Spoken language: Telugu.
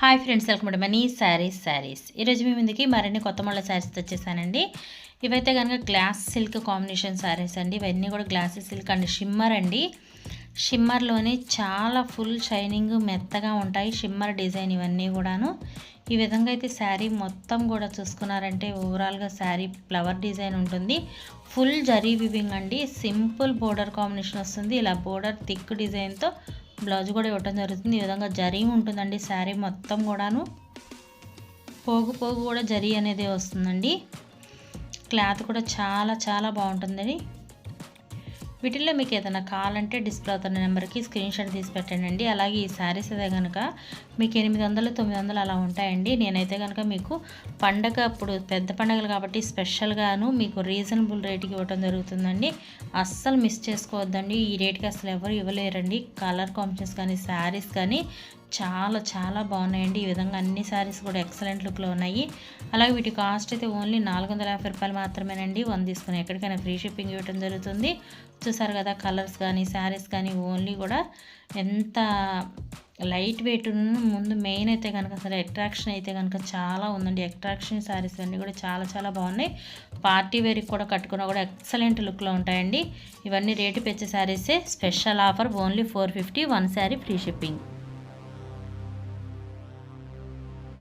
Hi friends welcome to Mani sarees sarees ఈరోజు మీ ముందుకి మరిన్ని కొత్త మళ్ళీ శారీస్ తెచ్చేసానండి. ఇవైతే కనుక గ్లాస్ సిల్క్ కాంబినేషన్ శారీస్ అండి. ఇవన్నీ కూడా గ్లాస్ సిల్క్ అండి షిమ్మర్ అండి. షిమ్మర్లోనే చాలా ఫుల్ షైనింగ్ మెత్తగా ఉంటాయి. షిమ్మర్ డిజైన్ ఇవన్నీ కూడాను. ఈ విధంగా అయితే శారీ మొత్తం కూడా చూసుకున్నారంటే ఓవరాల్గా శారీ ఫ్లవర్ డిజైన్ ఉంటుంది. ఫుల్ జరీ వివింగ్ అండి. సింపుల్ బోర్డర్ కాంబినేషన్ వస్తుంది. ఇలా బోర్డర్ థిక్ డిజైన్తో బ్లౌజ్ కూడా ఇవ్వటం జరుగుతుంది. ఈ విధంగా జరీ ఉంటుందండి. శారీ మొత్తం కూడాను పోగు పోగు కూడా జరీ అనేది వస్తుందండి. క్లాత్ కూడా చాలా చాలా బాగుంటుందండి. వీటిల్లో మీకు ఏదైనా కావాలంటే డిస్ప్లే అవుతున్న నెంబర్కి స్క్రీన్ షాట్ తీసి పెట్టండి. అలాగే ఈ శారీస్ అయితే కనుక మీకు ఎనిమిది వందలు తొమ్మిది వందలు అలా ఉంటాయండి. నేనైతే కనుక మీకు పండగ అప్పుడు పెద్ద పండగలు కాబట్టి స్పెషల్గాను మీకు రీజనబుల్ రేట్కి ఇవ్వడం జరుగుతుందండి. అస్సలు మిస్ చేసుకోవద్దండి. ఈ రేట్కి అసలు ఎవరు ఇవ్వలేరండి. కలర్ కాంబినేషన్స్ కానీ శారీస్ కానీ చాలా చాలా బాగున్నాయండి. ఈ విధంగా అన్ని శారీస్ కూడా ఎక్సలెంట్ లుక్లో ఉన్నాయి. అలాగే వీటి కాస్ట్ అయితే ఓన్లీ నాలుగు వందల యాభై రూపాయలు మాత్రమేనండి. వన్ తీసుకుని ఎక్కడికైనా ఫ్రీ షిప్పింగ్ ఇవ్వడం జరుగుతుంది. చూసారు కదా కలర్స్ కానీ శారీస్ కానీ ఓన్లీ కూడా ఎంత లైట్ వెయిట్ ముందు మెయిన్ అయితే కనుక అసలు అట్రాక్షన్ అయితే కనుక చాలా ఉందండి. అట్రాక్షన్ శారీస్ అన్నీ కూడా చాలా చాలా బాగున్నాయి. పార్టీ వేర్కి కూడా కట్టుకున్నా కూడా ఎక్సలెంట్ లుక్లో ఉంటాయండి. ఇవన్నీ రేటు పెంచే శారీసే. Special offer only four fifty one sari free shipping.